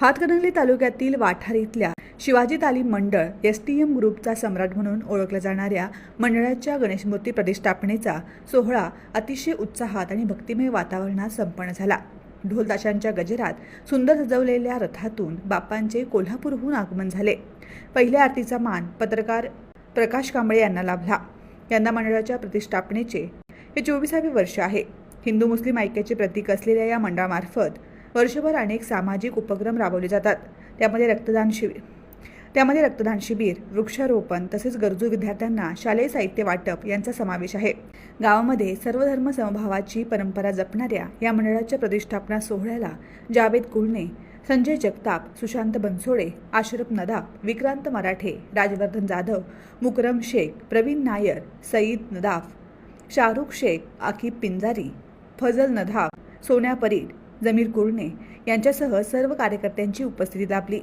हातकणंगले तालुक्यातील वाठार इथल्या शिवाजी तालीम मंडळ एस टी एम ग्रुपचा सम्राट म्हणून ओळखल्या जाणाऱ्या मंडळाच्या गणेशमूर्ती प्रतिष्ठापनेचा सोहळा अतिशय उत्साहात आणि भक्तिमय वातावरणात संपन्न झाला. ढोलताशांच्या गजरात सुंदर सजवलेल्या रथातून बाप्पांचे कोल्हापूरहून आगमन झाले. पहिल्या आरतीचा मान पत्रकार प्रकाश कांबळे यांना लाभला. यंदा मंडळाच्या प्रतिष्ठापनेचे हे चोवीसावे वर्ष आहे. हिंदू मुस्लिम ऐक्याचे प्रतीक असलेल्या या मंडळामार्फत वर्षभर अनेक सामाजिक उपक्रम राबवले जातात. त्यामध्ये रक्तदान शिबिर त्यामध्ये रक्तदान शिबिर वृक्षारोपण तसेच गरजू विद्यार्थ्यांना शालेय साहित्य वाटप यांचा समावेश आहे. गावामध्ये सर्वधर्म समभावाची परंपरा जपणाऱ्या या मंडळाच्या प्रतिष्ठापना सोहळ्याला जावेद कुळणे संजय जगताप सुशांत बनसोडे आशरफ नदाफ विक्रांत मराठे राजवर्धन जाधव मुकरम शेख प्रवीण नायर सईद नदाफ शाहरुख शेख आकिब पिंजारी फजल नधाफ सोन्या परीड जमीर कुरणे यांच्यासह सर्व कार्यकर्त्यांची उपस्थिती लाभली